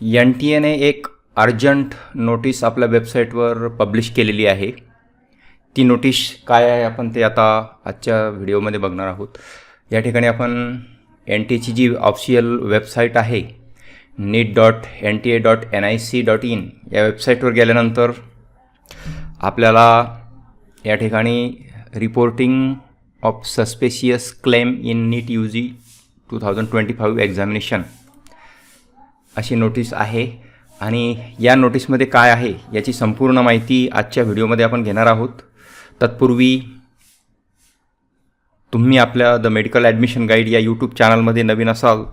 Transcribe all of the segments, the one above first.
N T एने एक urgent notice आपल्या वेबसाईटवर पब्लिश केलेली आहे. ती नोटीस काय आहे आपण ते आता आजच्या व्हिडिओमध्ये बघणार आहोत. या ठिकाणी आपण एन टी एची जी ऑफिशियल वेबसाईट आहे NEET dot N T A dot N I C dot in या वेबसाईटवर गेल्यानंतर आपल्याला या ठिकाणी reporting of suspicious claim in NEET U G two thousand twenty five examination अशी नोटीस आहे आणि या नोटीसमध्ये काय आहे याची संपूर्ण माहिती आजच्या व्हिडिओमध्ये आपण घेणार आहोत. तत्पूर्वी तुम्ही आपल्या द मेडिकल ॲडमिशन गाईड या यूट्यूब चॅनलमध्ये नवीन असाल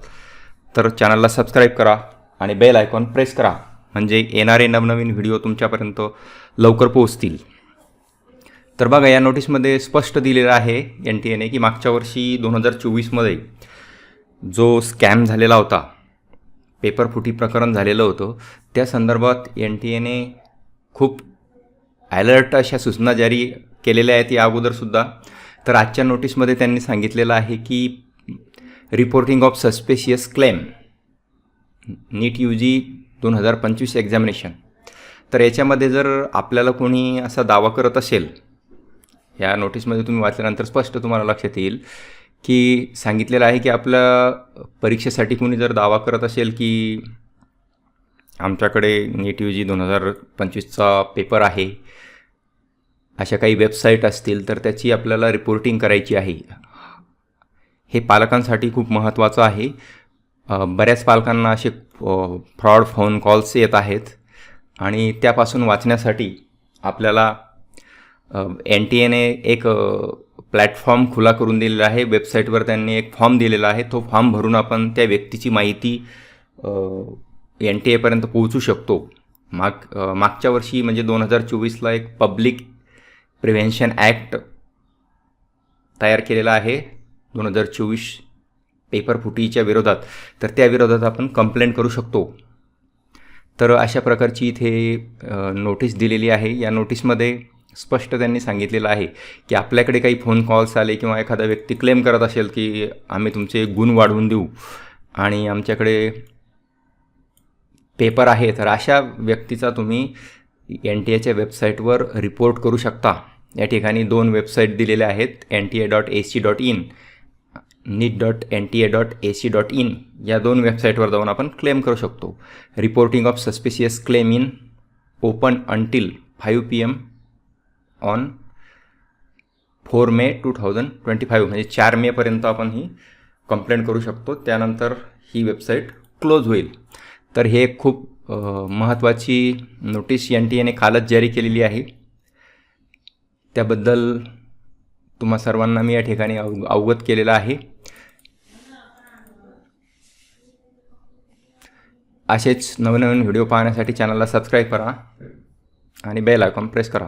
तर चॅनलला सबस्क्राईब करा आणि बेल आयकॉन प्रेस करा. म्हणजे येणारे नवनवीन व्हिडिओ तुमच्यापर्यंत लवकर पोहोचतील. तर बघा या नोटीसमध्ये स्पष्ट दिलेलं आहे एन टी एने की मागच्या वर्षी दोन हजार चोवीसमध्ये जो स्कॅम झालेला होता पेपर फुटी प्रकरण झालेलं होतं. त्या संदर्भात एन टी एने खूप ॲलर्ट अशा सूचना जारी केलेल्या आहेत या अगोदरसुद्धा तर आजच्या नोटीसमध्ये त्यांनी सांगितलेलं आहे की reporting of suspicious claim NEET U G दोन हजार पंचवीस एक्झामिनेशन तर याच्यामध्ये जर आपल्याला कोणी असा दावा करत असेल या नोटीसमध्ये तुम्ही वाचल्यानंतर स्पष्ट तुम्हाला लक्षात येईल की सांगितलेलं आहे की आपल्या परीक्षेसाठी कोणी जर दावा करत असेल की आमच्याकडे नीट यू जी दोन हजार पंचवीसचा पेपर आहे अशा काही वेबसाईट असतील तर त्याची आपल्याला रिपोर्टिंग करायची आहे. हे पालकांसाठी खूप महत्त्वाचं आहे. बऱ्याच पालकांना असे फ्रॉड फोन कॉल्स येत आहेत आणि त्यापासून वाचण्यासाठी आपल्याला एन टी एने एक प्लॅटफॉर्म खुला करून दिलेला आहे. वेबसाईटवर त्यांनी एक फॉर्म दिलेला आहे. तो फॉर्म भरून आपण त्या व्यक्तीची माहिती एन टी एपर्यंत पोहोचू शकतो. माग मागच्या वर्षी म्हणजे दोन हजार चोवीसला एक पब्लिक प्रिव्हेन्शन ॲक्ट तयार केलेला आहे. दोन हजार चोवीस पेपर फुटीच्या विरोधात. तर त्या विरोधात आपण कंप्लेंट करू शकतो. तर अशा प्रकारची इथे नोटीस दिलेली आहे. या नोटीसमध्ये स्पष्ट त्यांनी सांगितलेलं आहे की आपल्याकडे काही फोन कॉल्स आले किंवा एखादा व्यक्ती क्लेम करत असेल की आम्ही तुमचे गुण वाढवून देऊ आणि आमच्याकडे पेपर आहे तर अशा व्यक्तीचा तुम्ही एन टी एच्या वेबसाईटवर रिपोर्ट करू शकता. या ठिकाणी दोन वेबसाईट दिलेल्या आहेत N T A dot A C dot in NEET dot N T A dot A C dot in या दोन वेबसाईटवर जाऊन आपण क्लेम करू शकतो. Reporting of suspicious claim in open until five P M on four May two thousand twenty five म्हणजे चार मेपर्यंत आपण ही कंप्लेंट करू शकतो. त्यानंतर ही वेबसाईट क्लोज होईल. तर हे एक खूप महत्त्वाची नोटीस एन टी एने कालच जारी केलेली आहे. त्याबद्दल तुम्हा सर्वांना मी या ठिकाणी अव अवगत केलेलं आहे. असेच नवनवीन व्हिडिओ पाहण्यासाठी चॅनलला सबस्क्राईब करा आणि बेल आयकॉन प्रेस करा.